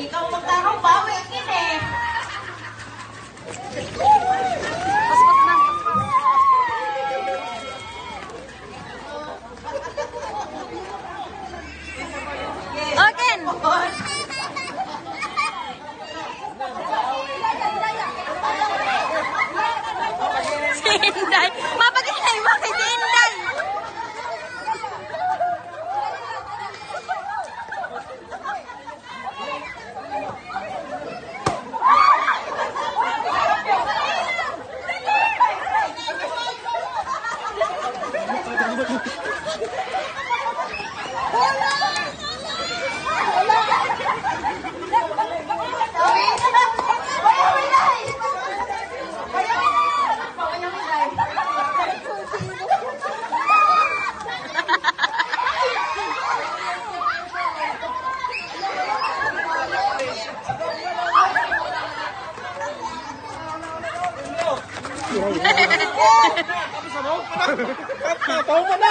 Ikaw magtarong bawi kini. Paspas nang paspas. Again. Sinday. Yeah, yeah. Tatawa pa na!